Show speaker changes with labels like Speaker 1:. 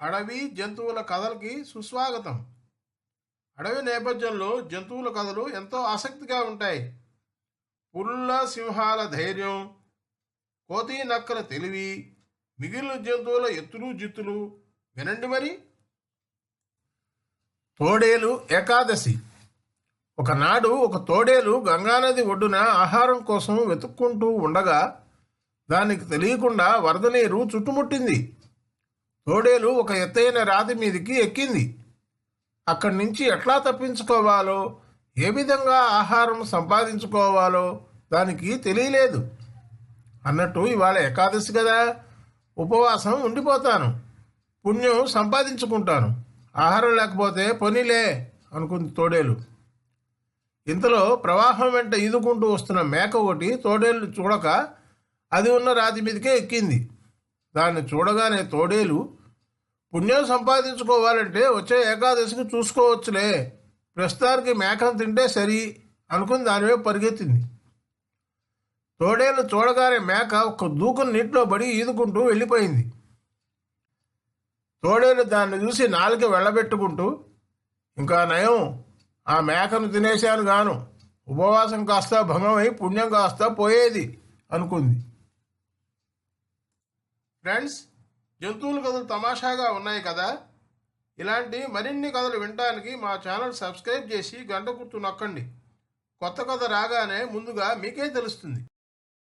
Speaker 1: అడవి జంతువుల కథలకి సుస్వాగతం. అడవి నేపథ్యంలో జంతువుల కథలు ఎంతో ఆసక్తిగా ఉంటాయి. పుల్ల సింహాల ధైర్యం కోతి నక్కల తెలివి మిగిలిన జంతువుల ఎత్తులు జిత్తులు వినండి మరి. తోడేలు ఏకాదశి. ఒకనాడు ఒక తోడేలు గంగానది ఒడ్డున ఆహారం కోసం వెతుక్కుంటూ ఉండగా దానికి తెలియకుండా వరద నీరు చుట్టుముట్టింది. తోడేలు ఒక ఎత్తైన రాతి మీదికి ఎక్కింది. అక్కడి నుంచి ఎట్లా తప్పించుకోవాలో ఏ విధంగా ఆహారం సంపాదించుకోవాలో దానికి తెలియలేదు. అన్నట్టు ఇవాళ ఏకాదశి కదా ఉపవాసం ఉండిపోతాను పుణ్యం సంపాదించుకుంటాను ఆహారం లేకపోతే పనిలే అనుకుంది తోడేలు. ఇంతలో ప్రవాహం వెంట ఈదుకుంటూ వస్తున్న మేక ఒకటి తోడేళ్ళు చూడక అది ఉన్న రాతి మీదకే ఎక్కింది. దాన్ని చూడగానే తోడేలు పుణ్యం సంపాదించుకోవాలంటే వచ్చే ఏకాదశికి చూసుకోవచ్చులే. ప్రస్తుతానికి మేకను తింటే సరి అనుకుని దానివే పరిగెత్తింది. తోడేలు చూడగానే మేక ఒక దూకుని నీటిలో పడి ఈదుకుంటూ వెళ్ళిపోయింది. తోడేలు దాన్ని చూసి నాలుక వెళ్ళబెట్టుకుంటూ ఇంకా నయం ఆ మేకను తినేశాను గాను. ఉపవాసం కాస్త భంగమై పుణ్యం కాస్త పోయేది అనుకుంది. ఫ్రెండ్స్ జంతువుల కథలు తమాషాగా ఉన్నాయి కదా? ఇలాంటి మరిన్ని కథలు వినడానికి మా ఛానల్ సబ్స్క్రైబ్ చేసి గంట గుర్తు నొక్కండి. కొత్త కథ రాగానే ముందుగా మీకే తెలుస్తుంది.